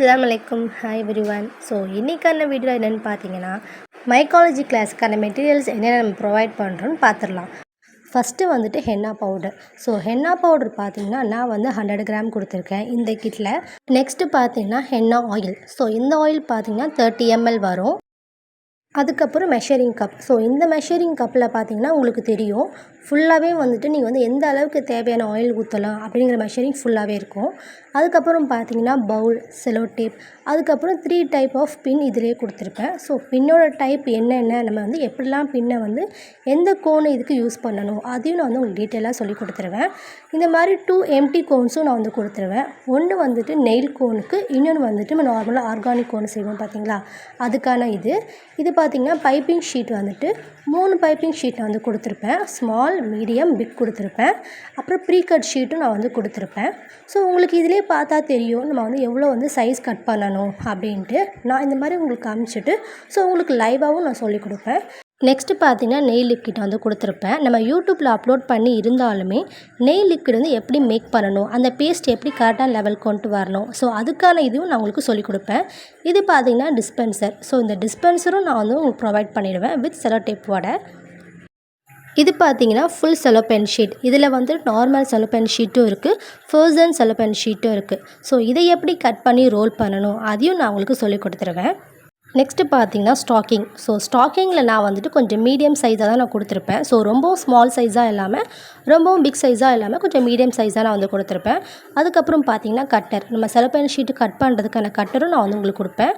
அஸ்லாம் வலைக்கும் hi everyone so இன்றைக்கான வீடியோ என்னென்னு பார்த்தீங்கன்னா மைக்காலஜி கிளாஸ்க்கான மெட்டீரியல்ஸ் என்னென்ன நம்ம ப்ரொவைட் பண்ணுறோன்னு பார்த்துடலாம் ஃபஸ்ட்டு வந்துட்டு henna powder so henna powder பார்த்தீங்கன்னா நான் வந்து ஹண்ட்ரட் கிராம் கொடுத்துருக்கேன் இந்த கிட்டில் நெக்ஸ்ட்டு பார்த்தீங்கன்னா ஹென்னா ஆயில் ஸோ இந்த ஆயில் பார்த்தீங்கன்னா தேர்ட்டி எம்எல் வரும். அதுக்கப்புறம் மெஷரிங் கப் ஸோ இந்த மெஷரிங் கப்பில் பார்த்திங்கன்னா உங்களுக்கு தெரியும். ஃபுல்லாகவே வந்துட்டு நீங்கள் வந்து எந்த அளவுக்கு தேவையான ஆயில் ஊற்றலாம் அப்படிங்கிற மெஷரிங் ஃபுல்லாகவே இருக்கும். அதுக்கப்புறம் பார்த்தீங்கன்னா பவுல் செலோ டேப் அதுக்கப்புறம் த்ரீ டைப் ஆஃப் பின் இதிலே கொடுத்துருப்பேன். ஸோ பின்னோட டைப் என்னென்ன? நம்ம வந்து எப்படிலாம் பின்னை வந்து எந்த கோனை இதுக்கு யூஸ் பண்ணணும்? அதையும் நான் வந்து உங்களுக்கு டீட்டெயிலாக சொல்லி கொடுத்துருவேன். இந்த மாதிரி டூ எம்டி கோன்ஸும் நான் வந்து கொடுத்துருவேன். ஒன்று வந்துட்டு நெயில் கோனுக்கு இன்னொன்று வந்துட்டு நம்ம நார்மலாக ஆர்கானிக் கோன் செய்வோம் பார்த்தீங்களா அதுக்கான இது. இது பார்த்திங்கன்னா பைப்பிங் ஷீட் வந்துட்டு மூணு பைப்பிங் ஷீட் நான் வந்து கொடுத்துருப்பேன். ஸ்மால் மீடியம் பிக் கொடுத்துருப்பேன். அப்புறம் ப்ரீ கட் ஷீட்டும் நான் வந்து கொடுத்துருப்பேன். ஸோ உங்களுக்கு இதிலே பார்த்தா தெரியும் நம்ம வந்து எவ்வளோ வந்து சைஸ் கட் பண்ணணும் அப்படின்ட்டு. நான் இந்த மாதிரி உங்களுக்கு காமிச்சிட்டு ஸோ உங்களுக்கு லைவாகவும் நான் சொல்லிக் கொடுப்பேன். நெக்ஸ்ட்டு பார்த்தீங்கன்னா நெய் லிக்விட் வந்து கொடுத்துருப்பேன். நம்ம யூடியூப்பில் அப்லோட் பண்ணி இருந்தாலுமே நெய் லிக்விட் வந்து எப்படி மேக் பண்ணணும் அந்த பேஸ்ட் எப்படி கரெக்டான லெவல் கொண்டு வரணும். ஸோ அதுக்கான இதுவும் நான் உங்களுக்கு சொல்லிக் கொடுப்பேன். இது பார்த்தீங்கன்னா டிஸ்பென்சர் ஸோ இந்த டிஸ்பென்சரும் நான் வந்து உங்களுக்கு ப்ரொவைட் பண்ணிடுவேன் வித் செலோ டேப்போட இது பார்த்தீங்கன்னா ஃபுல் செலோபென் ஷீட் இதில் வந்து நார்மல் செலோபென் ஷீட்டும் இருக்குது ஃபர்சன் செலோபென் ஷீட்டும் இருக்குது ஸோ இதை எப்படி கட் பண்ணி ரோல் பண்ணணும்? அதையும் நான் உங்களுக்கு சொல்லி கொடுத்துருவேன். நெக்ஸ்ட்டு பார்த்தீங்கன்னா ஸ்டாக்கிங் ஸோ ஸ்டாக்கிங்கில் நான் வந்துட்டு கொஞ்சம் மீடியம் சைஸாக தான் நான் கொடுத்துருப்பேன். ஸோ ரொம்பவும் ஸ்மால் சைஸாக இல்லாமல் ரொம்பவும் பிக் சைஸாக இல்லாமல் கொஞ்சம் மீடியம் சைஸாக நான் வந்து கொடுத்துருப்பேன். அதுக்கப்புறம் பார்த்தீங்கன்னா கட்டர் நம்ம செலப்பேன் ஷீட்டு கட் பண்ணுறதுக்கான கட்டரும் நான் வந்து உங்களுக்கு கொடுப்பேன்.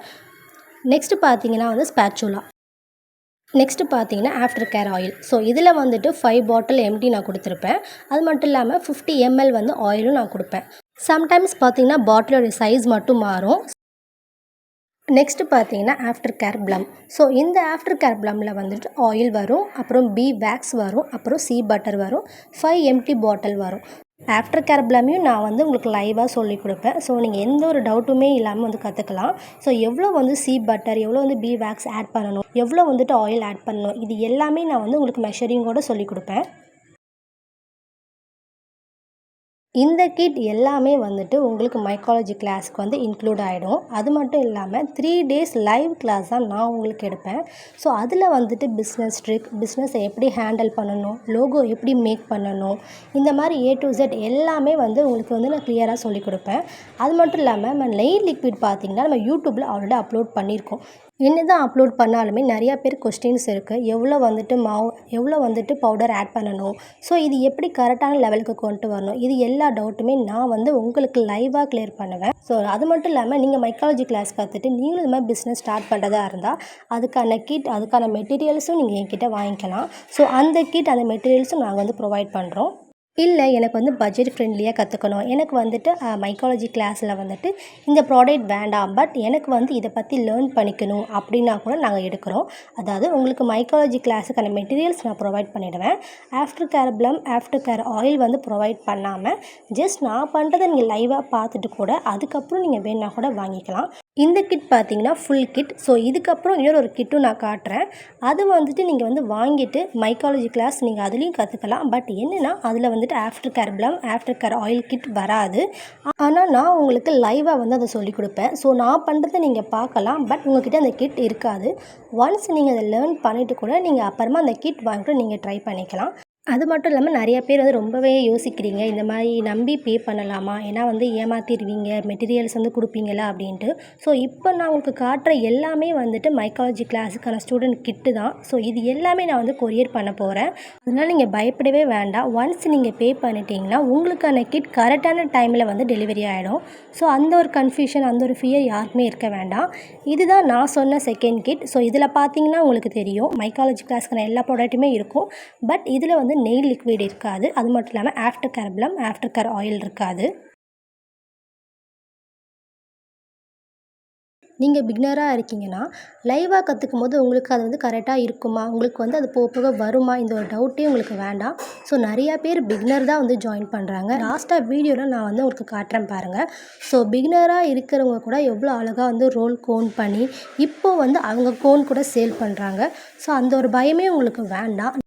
நெக்ஸ்ட்டு பார்த்தீங்கன்னா வந்து ஸ்பேச்சுலா நெக்ஸ்ட்டு பார்த்தீங்கன்னா ஆஃப்டர் கேர் ஆயில் ஸோ இதில் வந்துட்டு ஃபைவ் பாட்டில் எம்டி நான் கொடுத்துருப்பேன். அது மட்டும் இல்லாமல் ஃபிஃப்டி எம்எல் வந்து ஆயிலும் நான் கொடுப்பேன். சம்டைம்ஸ் பார்த்தீங்கன்னா பாட்டிலோட சைஸ் மட்டும் மாறும். நெக்ஸ்ட்டு பார்த்தீங்கன்னா ஆஃப்டர் கேர் ப்ளம் ஸோ இந்த ஆஃப்டர் கேர் ப்ளம்மில் வந்துட்டு ஆயில் வரும். அப்புறம் பி வேக்ஸ் வரும். அப்புறம் சீ பட்டர் வரும். ஃபைவ் எம்டி பாட்டில் வரும். ஆஃப்டர் கேர் ப்ளம்மையும் நான் வந்து உங்களுக்கு லைவாக சொல்லி கொடுப்பேன். ஸோ நீங்கள் எந்த ஒரு டவுட்டுமே இல்லாமல் வந்து கற்றுக்கலாம் ஸோ எவ்வளோ வந்து சீ பட்டர் எவ்வளோ வந்து பி வேக்ஸ் ஆட் பண்ணணும்? எவ்வளோ வந்துட்டு ஆயில் ஆட் பண்ணணும்? இது எல்லாமே நான் வந்து உங்களுக்கு மெஷரிங்கோடு சொல்லி கொடுப்பேன். இந்த கிட் எல்லாமே வந்துட்டு உங்களுக்கு மைக்காலஜி கிளாஸ்க்கு வந்து இன்க்ளூட் ஆகிடும் அது மட்டும் இல்லாமல் த்ரீ டேஸ் லைவ் கிளாஸ் தான் நான் உங்களுக்கு எடுப்பேன். ஸோ அதில் வந்துட்டு பிஸ்னஸ் ட்ரிக் பிஸ்னஸை எப்படி ஹேண்டில் பண்ணணும் லோகோ எப்படி மேக் பண்ணணும் இந்த மாதிரி ஏ டு ஜெட் எல்லாமே வந்து உங்களுக்கு வந்து நான் கிளியராக சொல்லிக் கொடுப்பேன். அது மட்டும் இல்லாமல் நம்ம நெய் லிக்விட் பார்த்திங்கன்னா நம்ம யூடியூப்பில் ஆல்ரெடி அப்லோட் பண்ணியிருக்கோம். என்ன தான் அப்லோட் பண்ணாலுமே நிறையா பேர் கொஸ்டின்ஸ் இருக்குது எவ்வளோ வந்துட்டு மாவு எவ்வளோ வந்துட்டு பவுடர் ஆட் பண்ணணும்? ஸோ இது எப்படி கரெக்டான லெவலுக்கு கொண்டு வரணும்? இது எல்லா டவுட்டுமே நான் வந்து உங்களுக்கு லைவாக கிளியர் பண்ணுவேன். ஸோ அது மட்டும் இல்லாமல் நீங்கள் மைக்காலஜி கிளாஸ் கற்றுட்டு நீங்களும் இது மாதிரி பிஸ்னஸ் ஸ்டார்ட் பண்ணுறதா இருந்தால் அதுக்கான கிட் அதுக்கான மெட்டீரியல்ஸும் நீங்கள் என்கிட்ட வாங்கிக்கலாம். ஸோ அந்த கிட் அந்த மெட்டீரியல்ஸும் நாங்கள் வந்து ப்ரொவைட் பண்ணுறோம் இல்லை எனக்கு வந்து பட்ஜெட் ஃப்ரெண்ட்லியாக கற்றுக்கணும் எனக்கு வந்துட்டு மைக்காலஜி கிளாஸில் வந்துட்டு இந்த ப்ராடக்ட் வேண்டாம் பட் எனக்கு வந்து இதை பற்றி லேர்ன் பண்ணிக்கணும் அப்படின்னா கூட நாங்கள் எடுக்கிறோம். அதாவது உங்களுக்கு மைக்காலஜி கிளாஸுக்கான மெட்டீரியல்ஸ் நான் ப்ரொவைட் பண்ணிவிடுவேன் after care plum after care oil வந்து ப்ரொவைட் பண்ணாமல் ஜஸ்ட் நான் பண்ணுறதை நீங்கள் லைவாக பார்த்துட்டு கூட அதுக்கப்புறம் நீங்கள் வேணுன்னா கூட வாங்கிக்கலாம். இந்த கிட் பார்த்தீங்கன்னா ஃபுல் கிட் ஸோ இதுக்கப்புறம் இன்னொரு ஒரு கிட்டும் நான் காட்டுறேன். அது வந்துட்டு நீங்கள் வந்து வாங்கிட்டு மைக்காலஜி கிளாஸ் நீங்கள் அதுலேயும் கற்றுக்கலாம் பட் என்னென்னா அதில் வந்துட்டு after care plum after care oil kit வராது. ஆனால் நான் உங்களுக்கு லைவாக வந்து அதை சொல்லிக் கொடுப்பேன். ஸோ நான் பண்ணுறதை நீங்கள் பார்க்கலாம். பட் உங்கள்கிட்ட அந்த கிட் இருக்காது. ஒன்ஸ் நீங்கள் அதை லேர்ன் பண்ணிவிட்டு கூட நீங்கள் அப்புறமா அந்த கிட் வாங்கிட்டு நீங்கள் ட்ரை பண்ணிக்கலாம். அது மட்டும் இல்லாமல் நிறைய பேர் வந்து ரொம்பவே யோசிக்கிறீங்க இந்த மாதிரி நம்பி பே பண்ணலாமா? ஏன்னா வந்து ஏமாற்றிடுவீங்க மெட்டீரியல்ஸ் வந்து கொடுப்பீங்களா? அப்படின்ட்டு. ஸோ இப்போ நான் உங்களுக்கு காட்டுற எல்லாமே வந்துட்டு மைக்காலஜி கிளாஸுக்கான ஸ்டூடெண்ட் கிட்டு தான். ஸோ இது எல்லாமே நான் வந்து கொரியர் பண்ண போகிறேன் அதனால் நீங்கள் பயப்படவே வேண்டாம். ஒன்ஸ் நீங்கள் பே பண்ணிட்டீங்கன்னா உங்களுக்கான கிட் கரெக்டான டைமில் வந்து டெலிவரி ஆகிடும் ஸோ அந்த ஒரு கன்ஃபியூஷன் அந்த ஒரு ஃபியர் யாருக்குமே இருக்க வேண்டாம். இதுதான் நான் சொன்ன செகண்ட் கிட் ஸோ இதில் பார்த்தீங்கன்னா உங்களுக்கு தெரியும் மைக்காலஜி கிளாஸ்க்கான எல்லா ப்ராடக்ட்டுமே இருக்கும். பட் இதில் வந்து நெயில் லிக்விட் இருக்காது. அது மட்டும் இல்லாமல் after care after care oil இருக்காது. நீங்கள் பிக்னராக இருக்கீங்கன்னா லைவாக கற்றுக்கும் போது உங்களுக்கு அது வந்து கரெக்டாக இருக்குமா? உங்களுக்கு வந்து அது போக போக வருமா? இந்த ஒரு டவுட்டே உங்களுக்கு வேண்டாம். ஸோ நிறையா பேர் பிக்னர் தான் வந்து ஜாயின் பண்ணுறாங்க லாஸ்ட்டாக வீடியோவில் நான் வந்து உங்களுக்கு காட்டுறேன் பாருங்கள் ஸோ பிக்னராக இருக்கிறவங்க கூட எவ்வளோ அழகாக வந்து ரோல் கோன் பண்ணி இப்போ வந்து அவங்க கோன் கூட சேல் பண்ணுறாங்க ஸோ அந்த ஒரு பயமே உங்களுக்கு வேண்டாம்.